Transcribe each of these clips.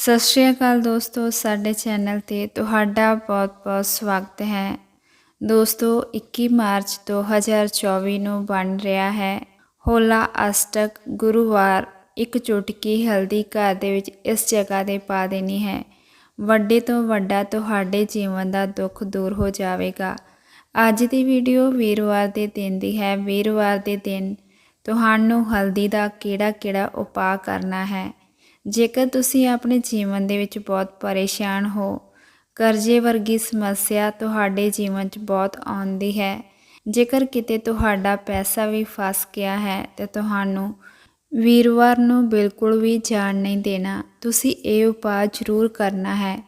ਸਤਿ ਸ਼੍ਰੀ ਅਕਾਲ ਦੋਸਤੋ, ਸਾਡੇ ਚੈਨਲ ਤੇ ਤੁਹਾਡਾ ਬਹੁਤ-ਬਹੁਤ ਸਵਾਗਤ ਹੈ। ਦੋਸਤੋ 21 ਮਾਰਚ 2024 ਨੂੰ ਬਣ ਰਿਹਾ ਹੈ ਹੋਲਾ ਅਸ਼ਟਕ ਗੁਰੂਵਾਰ। ਇੱਕ ਚੁਟਕੀ ਹਲਦੀ ਘਰ ਦੇ ਵਿੱਚ ਇਸ ਜਗ੍ਹਾ ਤੇ ਪਾ ਦੇਣੀ ਹੈ। ਵੱਡੇ ਤੋਂ ਵੱਡਾ ਤੁਹਾਡੇ ਜੀਵਨ ਦਾ ਦੁੱਖ ਦੂਰ ਹੋ ਜਾਵੇਗਾ। ਅੱਜ ਦੀ ਵੀਡੀਓ ਵੀਰਵਾਰ ਦੇ ਦਿਨ ਦੀ ਹੈ। ਵੀਰਵਾਰ ਦੇ ਦਿਨ ਤੁਹਾਨੂੰ ਹਲਦੀ ਦਾ ਕਿਹੜਾ-ਕਿਹੜਾ ਉਪਾਅ ਕਰਨਾ ਹੈ? ਜੇਕਰ ਤੁਸੀਂ ਆਪਣੇ ਜੀਵਨ ਦੇ ਵਿੱਚ ਬਹੁਤ ਪਰੇਸ਼ਾਨ ਹੋ, ਕਰਜ਼ੇ ਵਰਗੀ ਸਮੱਸਿਆ ਤੁਹਾਡੇ ਜੀਵਨ 'ਚ ਬਹੁਤ ਆਉਂਦੀ ਹੈ। ਜੇਕਰ ਕਿਤੇ ਤੁਹਾਡਾ ਪੈਸਾ ਵੀ ਫਸ ਗਿਆ ਹੈ, ਤੇ ਤੁਹਾਨੂੰ ਵੀਰਵਾਰ ਨੂੰ ਬਿਲਕੁਲ ਵੀ ਜਾਣ ਨਹੀਂ ਦੇਣਾ। ਤੁਸੀਂ ਇਹ ਉਪਾਅ ਜ਼ਰੂਰ ਕਰਨਾ ਹੈ,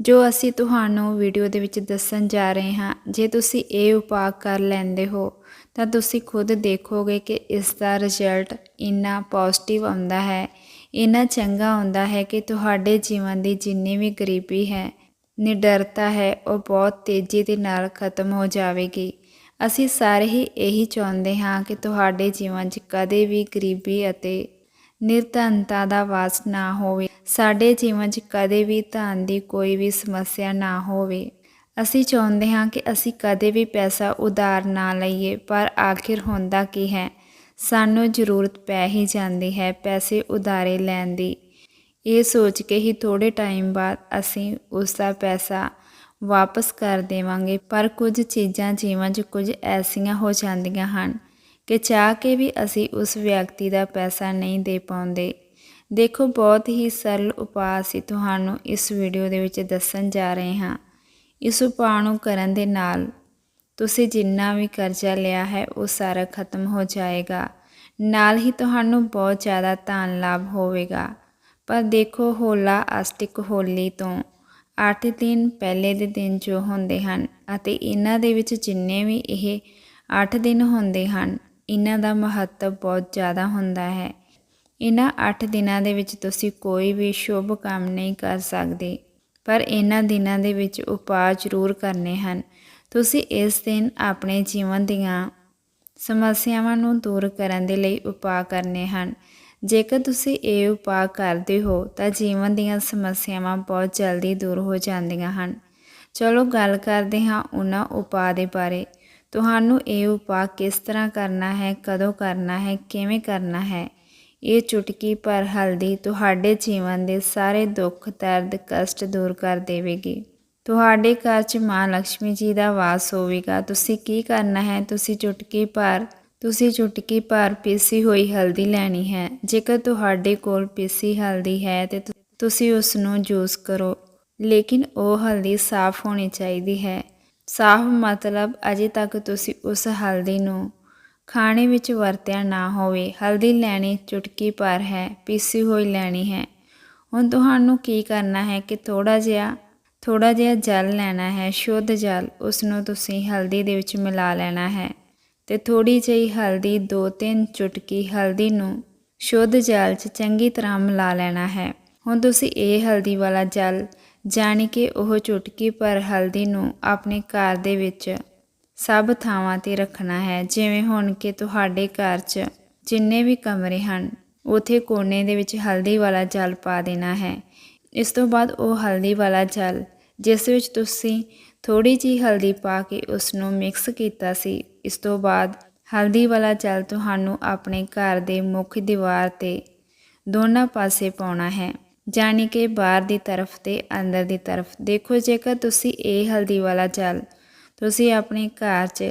ਜੋ ਅਸੀਂ ਤੁਹਾਨੂੰ ਵੀਡੀਓ ਦੇ ਵਿੱਚ ਦੱਸਣ ਜਾ ਰਹੇ ਹਾਂ। ਜੇ ਤੁਸੀਂ ਇਹ ਉਪਾਅ ਕਰ ਲੈਂਦੇ ਹੋ, ਤਾਂ ਤੁਸੀਂ ਖੁਦ ਦੇਖੋਗੇ ਕਿ ਇਸ ਦਾ ਰਿਜ਼ਲਟ ਇੰਨਾ ਪੋਜ਼ਿਟਿਵ ਆਉਂਦਾ ਹੈ। ਇੰਨਾ ਚੰਗਾ ਹੁੰਦਾ ਹੈ ਕਿ ਤੁਹਾਡੇ ਜੀਵਨ ਦੀ ਜਿੰਨੀ ਵੀ ਗਰੀਬੀ ਹੈ, ਨਿਡਰਤਾ ਹੈ, ਉਹ ਬਹੁਤ ਤੇਜ਼ੀ ਦੇ ਨਾਲ ਖਤਮ ਹੋ ਜਾਵੇਗੀ। ਅਸੀਂ ਸਾਰੇ ਹੀ ਇਹੀ ਚਾਹੁੰਦੇ ਹਾਂ ਕਿ ਤੁਹਾਡੇ ਜੀਵਨ 'ਚ ਕਦੇ ਵੀ ਗਰੀਬੀ ਅਤੇ ਨਿਰਧਨਤਾ ਦਾ ਵਾਸ ਨਾ ਹੋਵੇ। ਸਾਡੇ ਜੀਵਨ 'ਚ ਕਦੇ ਵੀ ਧਨ ਦੀ ਕੋਈ ਵੀ ਸਮੱਸਿਆ ਨਾ ਹੋਵੇ। ਅਸੀਂ ਚਾਹੁੰਦੇ ਹਾਂ ਕਿ ਅਸੀਂ ਕਦੇ ਵੀ ਪੈਸਾ ਉਧਾਰ ਨਾ ਲਈਏ, ਪਰ ਆਖਿਰ ਹੁੰਦਾ ਕੀ ਹੈ? ਸਾਨੂੰ ਜ਼ਰੂਰਤ ਪੈ ਹੀ ਜਾਂਦੀ ਹੈ ਪੈਸੇ ਉਧਾਰੇ ਲੈਣ ਦੀ। ਇਹ ਸੋਚ ਕੇ ਹੀ ਥੋੜੇ ਟਾਈਮ ਬਾਅਦ ਅਸੀਂ ਉਸ ਦਾ ਪੈਸਾ ਵਾਪਸ ਕਰ ਦੇਵਾਂਗੇ, ਪਰ ਕੁਝ ਚੀਜ਼ਾਂ ਜੀਵਨ 'ਚ ਕੁਝ ਐਸੀਆਂ ਹੋ ਜਾਂਦੀਆਂ ਹਨ ਕਿ ਚਾਹ ਕੇ ਵੀ ਅਸੀਂ ਉਸ ਵਿਅਕਤੀ ਦਾ ਪੈਸਾ ਨਹੀਂ ਦੇ ਪਾਉਂਦੇ। ਦੇਖੋ, ਬਹੁਤ ਹੀ ਸਰਲ ਉਪਾਅ ਅਸੀਂ ਤੁਹਾਨੂੰ ਇਸ ਵੀਡੀਓ ਦੇ ਵਿੱਚ ਦੱਸਣ ਜਾ ਰਹੇ ਹਾਂ। ਇਸ ਉਪਾਅ ਨੂੰ ਕਰਨ ਦੇ ਨਾਲ ਤੁਸੀਂ ਜਿੰਨਾ ਵੀ ਕਰਜ਼ਾ ਲਿਆ ਹੈ, ਉਹ ਸਾਰਾ ਖਤਮ ਹੋ ਜਾਏਗਾ। ਨਾਲ ਹੀ ਤੁਹਾਨੂੰ ਬਹੁਤ ਜ਼ਿਆਦਾ ਧਨ ਲਾਭ ਹੋਵੇਗਾ। ਪਰ ਦੇਖੋ, ਹੋਲਾ ਅਸ਼ਟਿਕ ਹੋਲੀ ਤੋਂ। 8 ਦਿਨ ਪਹਿਲੇ ਦੇ ਦਿਨ ਜੋ ਹੁੰਦੇ ਹਨ ਅਤੇ ਇਹਨਾਂ ਦੇ ਵਿੱਚ ਜਿੰਨੇ ਵੀ ਇਹ 8 ਦਿਨ ਹੁੰਦੇ ਹਨ, ਇਹਨਾਂ ਦਾ ਮਹੱਤਵ ਬਹੁਤ ਜ਼ਿਆਦਾ ਹੁੰਦਾ ਹੈ। ਇਹਨਾਂ 8 ਦਿਨਾਂ ਦੇ ਵਿੱਚ ਤੁਸੀਂ ਕੋਈ ਵੀ ਸ਼ੁਭ ਕੰਮ ਨਹੀਂ ਕਰ ਸਕਦੇ, ਪਰ ਇਹਨਾਂ ਦਿਨਾਂ ਦੇ ਵਿੱਚ ਉਪਾਅ ਜ਼ਰੂਰ ਕਰਨੇ ਹਨ। ਤੁਸੀਂ ਇਸ ਦਿਨ ਆਪਣੇ ਜੀਵਨ ਦੀਆਂ ਸਮੱਸਿਆਵਾਂ ਨੂੰ ਦੂਰ ਕਰਨ ਦੇ ਲਈ ਉਪਾਅ ਕਰਨੇ ਹਨ। ਜੇਕਰ ਤੁਸੀਂ ਇਹ ਉਪਾਅ ਕਰਦੇ ਹੋ, ਤਾਂ ਜੀਵਨ ਦੀਆਂ ਸਮੱਸਿਆਵਾਂ ਬਹੁਤ ਜਲਦੀ ਦੂਰ ਹੋ ਜਾਂਦੀਆਂ ਹਨ। ਚਲੋ ਗੱਲ ਕਰਦੇ ਹਾਂ ਉਹਨਾਂ ਉਪਾਅ ਦੇ ਬਾਰੇ। ਤੁਹਾਨੂੰ ਇਹ ਉਪਾਅ ਕਿਸ ਤਰ੍ਹਾਂ ਕਰਨਾ ਹੈ, ਕਦੋਂ ਕਰਨਾ ਹੈ, ਕਿਵੇਂ ਕਰਨਾ ਹੈ? ਇਹ ਚੁਟਕੀ ਪਰ ਹਲਦੀ ਤੁਹਾਡੇ ਜੀਵਨ ਦੇ ਸਾਰੇ ਦੁੱਖ, ਦਰਦ, ਕਸ਼ਟ ਦੂਰ ਕਰ ਦੇਵੇਗੀ। ਤੁਹਾਡੇ ਘਰ 'ਚ ਮਾਂ ਲక్ష్ਮੀ ਜੀ ਦਾ ਵਾਸ ਹੋਵੇਗਾ। ਤੁਸੀਂ ਕੀ ਕਰਨਾ ਹੈ? ਤੁਸੀਂ ਚੁਟਕੀ ਭਰ, ਤੁਸੀਂ ਚੁਟਕੀ ਭਰ ਪੀਸੀ ਹੋਈ ਹਲਦੀ ਲੈਣੀ ਹੈ। ਜੇਕਰ ਤੁਹਾਡੇ ਕੋਲ ਪੀਸੀ ਹਲਦੀ ਹੈ ਤੇ ਤੁਸੀਂ ਉਸ ਨੂੰ ਜੂਸ ਕਰੋ। ਲੇਕਿਨ ਉਹ ਹਲਦੀ ਸਾਫ਼ ਹੋਣੀ ਚਾਹੀਦੀ ਹੈ। ਸਾਫ਼ ਮਤਲਬ ਅਜੇ ਤੱਕ ਤੁਸੀਂ ਉਸ ਹਲਦੀ ਨੂੰ ਖਾਣੇ ਵਿੱਚ ਵਰਤਿਆ ਨਾ ਹੋਵੇ। ਹਲਦੀ ਲੈਣੀ ਚੁਟਕੀ ਭਰ ਹੈ, ਪੀਸੀ ਹੋਈ ਲੈਣੀ ਹੈ। ਹੁਣ ਤੁਹਾਨੂੰ ਕੀ ਕਰਨਾ ਹੈ ਕਿ ਥੋੜਾ ਜਿਹਾ ਥੋੜਾ ਜਿਹਾ ਜਲ ਲੈਣਾ ਹੈ, ਸ਼ੁੱਧ ਜਲ ਉਸ ਨੂੰ ਤੁਸੀਂ ਹਲਦੀ ਦੇ ਵਿੱਚ ਮਿਲਾ ਲੈਣਾ ਹੈ ਤੇ ਥੋੜੀ ਜਿਹੀ ਹਲਦੀ 2-3 ਚੁਟਕੀ ਹਲਦੀ ਨੂੰ ਸ਼ੁੱਧ ਜਲ 'ਚ ਚੰਗੀ ਤਰ੍ਹਾਂ ਮਿਲਾ ਲੈਣਾ ਹੈ। ਹੁਣ ਤੁਸੀਂ ਇਹ ਹਲਦੀ ਵਾਲਾ ਜਲ ਜਾਣੀ ਕਿ ਉਹ ਚੁਟਕੀ ਪਰ ਹਲਦੀ ਨੂੰ ਆਪਣੇ ਘਰ ਦੇ ਵਿੱਚ ਸਭ ਥਾਵਾਂ ਤੇ ਰੱਖਣਾ ਹੈ, ਜਿਵੇਂ ਹੁਣ ਕਿ ਤੁਹਾਡੇ ਘਰ 'ਚ ਜਿੰਨੇ ਵੀ ਕਮਰੇ ਹਨ, ਉਥੇ ਕੋਨੇ ਦੇ ਵਿੱਚ ਹਲਦੀ ਵਾਲਾ ਜਲ ਪਾ ਦੇਣਾ ਹੈ। ਇਸ ਤੋਂ ਬਾਅਦ ਉਹ ਹਲਦੀ ਵਾਲਾ ਜਲ ਜਿਸ ਵਿੱਚ ਤੁਸੀਂ ਥੋੜੀ ਜੀ ਹਲਦੀ ਪਾ ਕੇ ਉਸ ਨੂੰ ਮਿਕਸ ਕੀਤਾ ਸੀ, ਇਸ ਤੋਂ ਬਾਅਦ ਹਲਦੀ ਵਾਲਾ ਜਲ ਤੁਹਾਨੂੰ ਆਪਣੇ ਘਰ ਦੇ ਮੁੱਖ ਦੀਵਾਰ ਤੇ ਦੋਨਾਂ ਪਾਸੇ ਪਾਉਣਾ ਹੈ। ਜਾਨੀ ਕਿ ਬਾਹਰ ਦੀ ਤਰਫ ਤੇ ਅੰਦਰ ਦੀ ਤਰਫ। ਦੇਖੋ, ਜੇਕਰ ਤੁਸੀਂ ਇਹ ਹਲਦੀ ਵਾਲਾ ਜਲ ਤੁਸੀਂ ਆਪਣੇ ਘਰ 'ਚ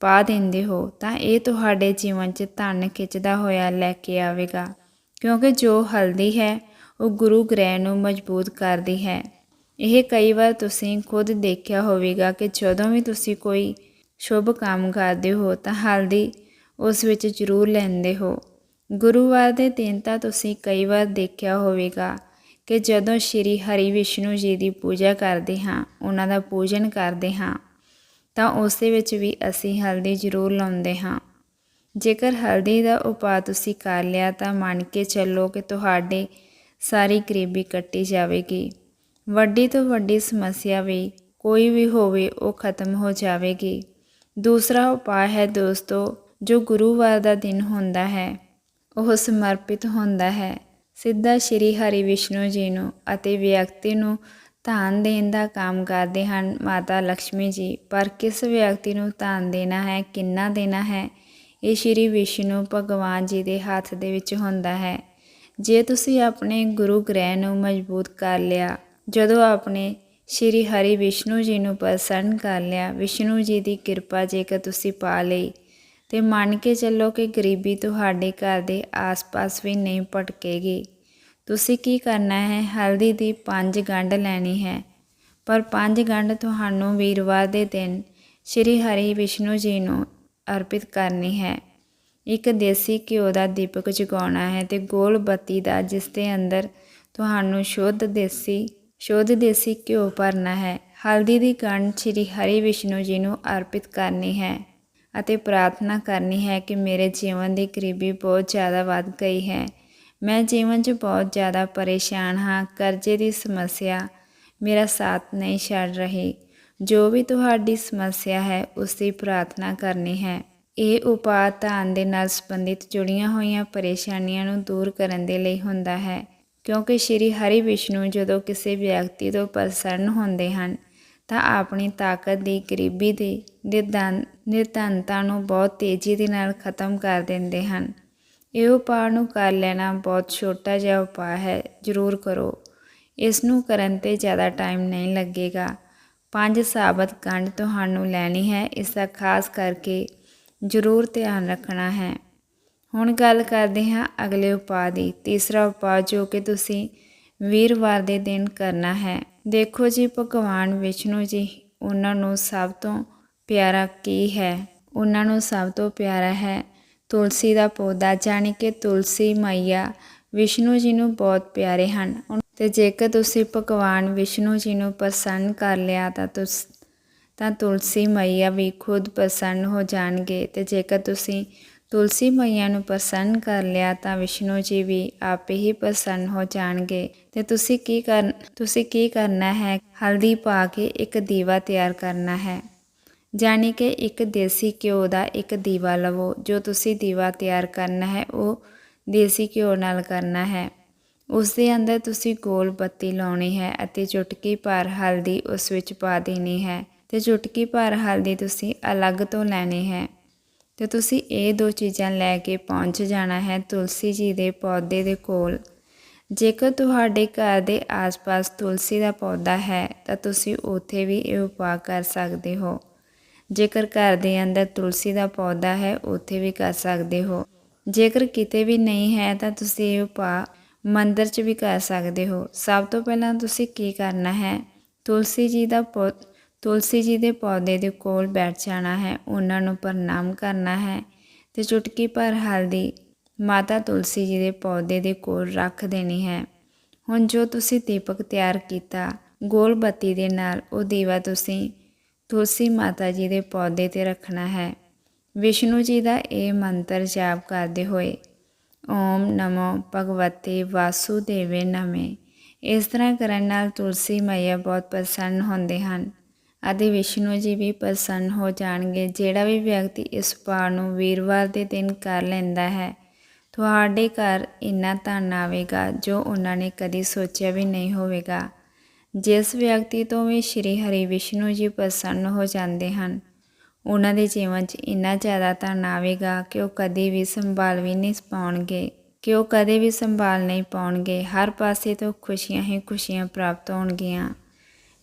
ਪਾ ਦਿੰਦੇ ਹੋ, ਤਾਂ ਇਹ ਤੁਹਾਡੇ ਜੀਵਨ 'ਚ ਧਨ ਖਿੱਚਦਾ ਹੋਇਆ ਲੈ ਕੇ ਆਵੇਗਾ। ਕਿਉਂਕਿ ਜੋ ਹਲਦੀ ਹੈ, ਉਹ ਗੁਰੂ ਗ੍ਰਹਿ ਨੂੰ ਮਜ਼ਬੂਤ ਕਰਦੀ ਹੈ। ਇਹ ਕਈ ਵਾਰ ਤੁਸੀਂ ਖੁਦ ਦੇਖਿਆ ਹੋਵੇਗਾ ਕਿ ਜਦੋਂ ਵੀ ਤੁਸੀਂ ਕੋਈ ਸ਼ੁਭ ਕੰਮ ਕਰਦੇ ਹੋ ਤਾਂ ਹਲਦੀ ਉਸ ਵਿੱਚ ਜ਼ਰੂਰ ਲੈਂਦੇ ਹੋ। ਗੁਰੂਵਾਰ ਦੇ ਦਿਨ ਤਾਂ ਤੁਸੀਂ ਕਈ ਵਾਰ ਦੇਖਿਆ ਹੋਵੇਗਾ ਕਿ ਜਦੋਂ ਸ਼੍ਰੀ ਹਰੀ ਵਿਸ਼ਨੂੰ ਜੀ ਦੀ ਪੂਜਾ ਕਰਦੇ ਹਾਂ, ਉਹਨਾਂ ਦਾ ਪੂਜਨ ਕਰਦੇ ਹਾਂ, ਤਾਂ ਉਸ ਦੇ ਵਿੱਚ ਵੀ ਅਸੀਂ ਹਲਦੀ ਜ਼ਰੂਰ ਲਾਉਂਦੇ ਹਾਂ। ਜੇਕਰ ਹਲਦੀ ਦਾ ਉਪਾਅ ਤੁਸੀਂ ਕਰ ਲਿਆ ਤਾਂ ਮੰਨ ਕੇ ਚੱਲੋ ਕਿ ਤੁਹਾਡੇ ਸਾਰੀ ਗਰੀਬੀ ਕੱਟੀ ਜਾਵੇਗੀ। ਵੱਡੀ ਤੋਂ ਵੱਡੀ ਸਮੱਸਿਆ ਵੀ ਕੋਈ ਵੀ ਹੋਵੇ ਉਹ ਖਤਮ ਹੋ ਜਾਵੇਗੀ। ਦੂਸਰਾ ਉਪਾਅ ਹੈ ਦੋਸਤੋ, ਜੋ ਗੁਰੂਵਾਰ ਦਾ ਦਿਨ ਹੁੰਦਾ ਹੈ, ਉਹ ਸਮਰਪਿਤ ਹੁੰਦਾ ਹੈ। ਸਿੱਧਾ ਸ਼੍ਰੀ ਹਰੀ ਵਿਸ਼ਨੂੰ ਜੀ ਨੂੰ ਅਤੇ ਵਿਅਕਤੀ ਨੂੰ ਧਾਨ ਦੇਣ ਦਾ ਕੰਮ ਕਰਦੇ ਹਨ ਮਾਤਾ ਲక్ష్ਮੀ ਜੀ, ਪਰ ਕਿਸ ਵਿਅਕਤੀ ਨੂੰ ਧਾਨ ਦੇਣਾ ਹੈ, ਕਿੰਨਾ ਦੇਣਾ ਹੈ, ਇਹ ਸ਼੍ਰੀ ਵਿਸ਼ਨੂੰ ਭਗਵਾਨ ਜੀ ਦੇ ਹੱਥ ਦੇ ਵਿੱਚ ਹੁੰਦਾ ਹੈ। ਜੇ ਤੁਸੀਂ ਆਪਣੇ ਗੁਰੂ ਗ੍ਰਹਿ ਨੂੰ ਮਜ਼ਬੂਤ ਕਰ ਲਿਆ ਜਦੋਂ ਆਪਣੇ ਸ਼੍ਰੀ ਹਰੀ ਵਿਸ਼ਨੂੰ ਜੀ ਨੂੰ ਪ੍ਰਸੰਨ ਕਰ ਲਿਆ, ਵਿਸ਼ਨੂੰ ਜੀ ਦੀ ਕਿਰਪਾ ਜੇਕਰ ਤੁਸੀਂ ਪਾ ਲਈ, ਤੇ ਮੰਨ ਕੇ ਚੱਲੋ ਕਿ ਗਰੀਬੀ ਤੁਹਾਡੇ ਘਰ ਦੇ ਆਸ-ਪਾਸ ਵੀ ਨਹੀਂ ਭਟਕੇਗੀ। ਤੁਸੀਂ ਕੀ ਕਰਨਾ ਹੈ? ਹਲਦੀ ਦੀ ਪੰਜ ਗੰਢ ਲੈਣੀ ਹੈ। ਪਰ ਪੰਜ ਗੰਢ ਤੁਹਾਨੂੰ ਵੀਰਵਾਰ ਦੇ ਦਿਨ ਸ਼੍ਰੀ ਹਰੀ ਵਿਸ਼ਨੂੰ ਜੀ ਨੂੰ ਅਰਪਿਤ ਕਰਨੀ ਹੈ। ਇੱਕ ਦੇਸੀ ਘਿਓ ਦਾ ਦੀਪਕ ਜਗਾਉਣਾ ਹੈ ਤੇ ਗੋਲ ਬੱਤੀ ਦਾ, ਜਿਸ ਦੇ ਅੰਦਰ ਤੁਹਾਨੂੰ ਸ਼ੁੱਧ ਦੇਸੀ ਸ਼ੁੱਧ ਦੇਸੀ ਘਿਓ ਭਰਨਾ ਹੈ। ਹਲਦੀ ਦੀ ਗੰਢ ਸ਼੍ਰੀ ਹਰੀ ਵਿਸ਼ਨੂੰ ਜੀ ਨੂੰ ਅਰਪਿਤ ਕਰਨੀ ਹੈ ਅਤੇ ਪ੍ਰਾਰਥਨਾ ਕਰਨੀ ਹੈ ਕਿ ਮੇਰੇ ਜੀਵਨ ਦੀ ਗਰੀਬੀ ਬਹੁਤ ਜ਼ਿਆਦਾ ਵੱਧ ਗਈ ਹੈ। ਮੈਂ ਜੀਵਨ 'ਚ ਬਹੁਤ ਜ਼ਿਆਦਾ ਪਰੇਸ਼ਾਨ ਹਾਂ। ਕਰਜ਼ੇ ਦੀ ਸਮੱਸਿਆ ਮੇਰਾ ਸਾਥ ਨਹੀਂ ਛੱਡ ਰਹੀ। ਜੋ ਵੀ ਤੁਹਾਡੀ ਸਮੱਸਿਆ ਹੈ, ਉਸ ਦੀ ਪ੍ਰਾਰਥਨਾ ਕਰਨੀ ਹੈ। ਇਹ ਉਪਾਅ ਧਾਨ ਦੇ ਨਾਲ ਸੰਬੰਧਿਤ ਜੁੜੀਆਂ ਹੋਈਆਂ ਪਰੇਸ਼ਾਨੀਆਂ ਨੂੰ ਦੂਰ ਕਰਨ ਦੇ ਲਈ ਹੁੰਦਾ ਹੈ। ਕਿਉਂਕਿ ਸ਼੍ਰੀ ਹਰੀ ਵਿਸ਼ਨੂੰ ਜਦੋਂ ਕਿਸੇ ਵਿਅਕਤੀ ਤੋਂ ਪ੍ਰਸੰਨ ਹੁੰਦੇ ਹਨ, ਤਾਂ ਆਪਣੀ ਤਾਕਤ ਦੀ ਗਰੀਬੀ ਦੇ ਨਿਰਧਨ, ਨਿਰਧਨਤਾ ਨੂੰ ਬਹੁਤ ਤੇਜ਼ੀ ਦੇ ਨਾਲ ਖਤਮ ਕਰ ਦਿੰਦੇ ਹਨ। ਇਹ ਉਪਾਅ ਨੂੰ ਕਰ ਲੈਣਾ ਬਹੁਤ ਛੋਟਾ ਜਿਹਾ ਉਪਾਅ ਹੈ, ਜ਼ਰੂਰ ਕਰੋ। ਇਸ ਨੂੰ ਕਰਨ ਤੇ ਜ਼ਿਆਦਾ ਟਾਈਮ ਨਹੀਂ ਲੱਗੇਗਾ। ਪੰਜ ਸਾਬਤ ਗੰਢ ਤੁਹਾਨੂੰ ਲੈਣੀ ਹੈ, ਇਸ ਦਾ ਖਾਸ ਕਰਕੇ ਜ਼ਰੂਰ ਧਿਆਨ ਰੱਖਣਾ ਹੈ। ਹੁਣ ਗੱਲ ਕਰਦੇ ਹਾਂ ਅਗਲੇ ਉਪਾਅ ਦੀ, ਤੀਸਰਾ ਉਪਾਅ ਜੋ ਕਿ ਤੁਸੀਂ ਵੀਰਵਾਰ ਦੇ ਦਿਨ ਕਰਨਾ ਹੈ। ਦੇਖੋ ਜੀ, ਭਗਵਾਨ ਵਿਸ਼ਨੂੰ ਜੀ, ਉਹਨਾਂ ਨੂੰ ਸਭ ਤੋਂ ਪਿਆਰਾ ਕੀ ਹੈ? ਉਹਨਾਂ ਨੂੰ ਸਭ ਤੋਂ ਪਿਆਰਾ ਹੈ ਤੁਲਸੀ ਦਾ ਪੌਦਾ, ਜਾਣੀ ਕਿ ਤੁਲਸੀ ਮਈਆ ਵਿਸ਼ਨੂੰ ਜੀ ਨੂੰ ਬਹੁਤ ਪਿਆਰੇ ਹਨ। ਤੇ ਜੇਕਰ ਤੁਸੀਂ ਭਗਵਾਨ ਵਿਸ਼ਨੂੰ ਜੀ ਨੂੰ ਪ੍ਰਸੰਨ ਕਰ ਲਿਆ ਤਾਂ ਤੁਸ, ਤਾਂ ਤੁਲਸੀ ਮਈਆ ਵੀ ਖੁਦ ਪ੍ਰਸੰਨ ਹੋ ਜਾਣਗੇ ਤੇ ਜੇਕਰ ਤੁਸੀਂ ਤੁਲਸੀ ਮਈਆ ਨੂੰ ਪ੍ਰਸੰਨ ਕਰ ਲਿਆ ਤਾਂ ਵਿਸ਼ਨੂੰ ਜੀ ਵੀ ਆਪੇ ਹੀ ਪ੍ਰਸੰਨ ਹੋ ਜਾਣਗੇ। ਤੇ ਤੁਸੀਂ ਕੀ ਕਰ ਤੁਸੀਂ ਕੀ ਕਰਨਾ ਹੈ? ਹਲਦੀ ਪਾ ਕੇ ਇੱਕ ਦੀਵਾ ਤਿਆਰ ਕਰਨਾ ਹੈ। ਜਾਣੀ ਕਿ ਇੱਕ ਦੇਸੀ ਘਿਓ ਦਾ ਇੱਕ ਦੀਵਾ ਲਵੋ। ਜੋ ਤੁਸੀਂ ਦੀਵਾ ਤਿਆਰ ਕਰਨਾ ਹੈ, ਉਹ ਦੇਸੀ ਘਿਓ ਨਾਲ ਕਰਨਾ ਹੈ। ਉਸ ਦੇ ਅੰਦਰ ਤੁਸੀਂ ਗੋਲ ਬੱਤੀ ਲਾਉਣੀ ਹੈ ਅਤੇ ਚੁਟਕੀ ਭਰ ਹਲਦੀ ਉਸ ਵਿੱਚ ਪਾ ਦੇਣੀ ਹੈ। ਤੇ ਚੁਟਕੀ ਭਰ ਹਲਦੀ ਤੁਸੀਂ ਅਲੱਗ ਤੋਂ ਲੈਣੀ ਹੈ। ਤੇ ਤੁਸੀਂ ਇਹ ਦੋ ਚੀਜ਼ਾਂ ਲੈ ਕੇ ਪਹੁੰਚ ਜਾਣਾ ਹੈ ਤੁਲਸੀ ਜੀ ਦੇ ਪੌਦੇ ਦੇ ਕੋਲ। ਜੇਕਰ ਤੁਹਾਡੇ ਘਰ ਦੇ ਆਸ-ਪਾਸ ਤੁਲਸੀ ਦਾ ਪੌਦਾ ਹੈ, ਤਾਂ ਤੁਸੀਂ ਉੱਥੇ ਵੀ ਇਹ ਉਪਾਅ ਕਰ ਸਕਦੇ ਹੋ। ਜੇਕਰ ਘਰ ਦੇ ਅੰਦਰ ਤੁਲਸੀ ਦਾ ਪੌਦਾ ਹੈ, ਉੱਥੇ ਵੀ ਕਰ ਸਕਦੇ ਹੋ। ਜੇਕਰ ਕਿਤੇ ਵੀ ਨਹੀਂ ਹੈ, ਤਾਂ ਤੁਸੀਂ ਇਹ ਉਪਾਅ ਮੰਦਰ 'ਚ ਵੀ ਕਰ ਸਕਦੇ ਹੋ। ਸਭ ਤੋਂ ਪਹਿਲਾਂ ਤੁਸੀਂ ਕੀ ਕਰਨਾ ਹੈ? ਤੁਲਸੀ ਜੀ ਦਾ ਪੌ ਤੁਲਸੀ ਜੀ ਦੇ ਪੌਦੇ ਦੇ ਕੋਲ ਬੈਠ ਜਾਣਾ ਹੈ, ਉਹਨਾਂ ਨੂੰ ਪ੍ਰਣਾਮ ਕਰਨਾ ਹੈ ਤੇ ਚੁਟਕੀ ਭਰ ਹਲਦੀ ਮਾਤਾ ਤੁਲਸੀ ਜੀ ਦੇ ਪੌਦੇ ਦੇ ਕੋਲ ਰੱਖ ਦੇਣੀ ਹੈ। ਹੁਣ ਜੋ ਤੁਸੀਂ ਦੀਪਕ ਤਿਆਰ ਕੀਤਾ ਗੋਲ ਬੱਤੀ ਦੇ ਨਾਲ ਉਹ ਦੀਵਾ ਤੁਸੀਂ ਤੁਲਸੀ ਮਾਤਾ ਜੀ ਦੇ ਪੌਦੇ ਤੇ ਰੱਖਣਾ ਹੈ। ਵਿਸ਼ਨੂੰ ਜੀ ਦਾ ਇਹ ਮੰਤਰ ਜਾਪ ਕਰਦੇ ਹੋਏ, ਓਮ ਨਮੋ ਭਗਵਤੇ ਵਾਸੁਦੇਵੇ ਨਮੇ। ਇਸ ਤਰ੍ਹਾਂ ਕਰਨ ਨਾਲ ਤੁਲਸੀ ਮਈਆ ਬਹੁਤ ਪ੍ਰਸੰਨ ਹੁੰਦੇ ਹਨ। ਅਤੇ ਵਿਸ਼ਨੂੰ ਜੀ ਵੀ ਪ੍ਰਸੰਨ ਹੋ ਜਾਣਗੇ। ਜਿਹੜਾ ਵੀ ਵਿਅਕਤੀ ਇਸ ਪਾਠ ਨੂੰ ਵੀਰਵਾਰ ਦੇ ਦਿਨ ਕਰ ਲੈਂਦਾ ਹੈ, ਤੁਹਾਡੇ ਘਰ ਇੰਨਾ ਧਨ ਆਵੇਗਾ ਜੋ ਉਹਨਾਂ ਨੇ ਕਦੀ ਸੋਚਿਆ ਵੀ ਨਹੀਂ ਹੋਵੇਗਾ। ਜਿਸ ਵਿਅਕਤੀ ਤੋਂ ਵੀ ਸ਼੍ਰੀ ਹਰੀ ਵਿਸ਼ਨੂੰ ਜੀ ਪ੍ਰਸੰਨ ਹੋ ਜਾਂਦੇ ਹਨ, ਉਹਨਾਂ ਦੇ ਜੀਵਨ 'ਚ ਇੰਨਾ ਜ਼ਿਆਦਾ ਧਨ ਆਵੇਗਾ ਕਿ ਉਹ ਕਦੇ ਵੀ ਸੰਭਾਲ ਵੀ ਨਹੀਂ ਪਾਉਣਗੇ, ਕਿ ਉਹ ਕਦੇ ਵੀ ਸੰਭਾਲ ਨਹੀਂ ਪਾਉਣਗੇ। ਹਰ ਪਾਸੇ ਤੋਂ ਖੁਸ਼ੀਆਂ ਹੀ ਖੁਸ਼ੀਆਂ ਪ੍ਰਾਪਤ ਹੋਣਗੀਆਂ।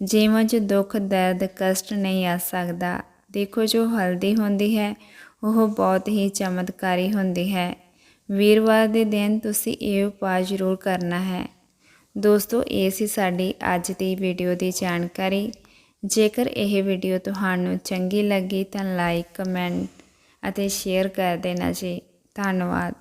ਜੀਵਨ 'ਚ ਦੁੱਖ, ਦਰਦ, ਕਸ਼ਟ ਨਹੀਂ ਆ ਸਕਦਾ। ਦੇਖੋ ਜੋ ਹਲਦੀ ਹੁੰਦੀ ਹੈ, ਉਹ ਬਹੁਤ ਹੀ ਚਮਤਕਾਰੀ ਹੁੰਦੀ ਹੈ। ਵੀਰਵਾਰ ਦੇ ਦਿਨ ਤੁਸੀਂ ਇਹ ਉਪਾਅ ਜ਼ਰੂਰ ਕਰਨਾ ਹੈ। ਦੋਸਤੋ, ਇਹ ਸੀ ਸਾਡੀ ਅੱਜ ਦੀ ਵੀਡੀਓ ਦੀ ਜਾਣਕਾਰੀ। ਜੇਕਰ ਇਹ ਵੀਡੀਓ ਤੁਹਾਨੂੰ ਚੰਗੀ ਲੱਗੀ ਤਾਂ ਲਾਈਕ, ਕਮੈਂਟ ਅਤੇ ਸ਼ੇਅਰ ਕਰ ਦੇਣਾ ਜੀ। ਧੰਨਵਾਦ।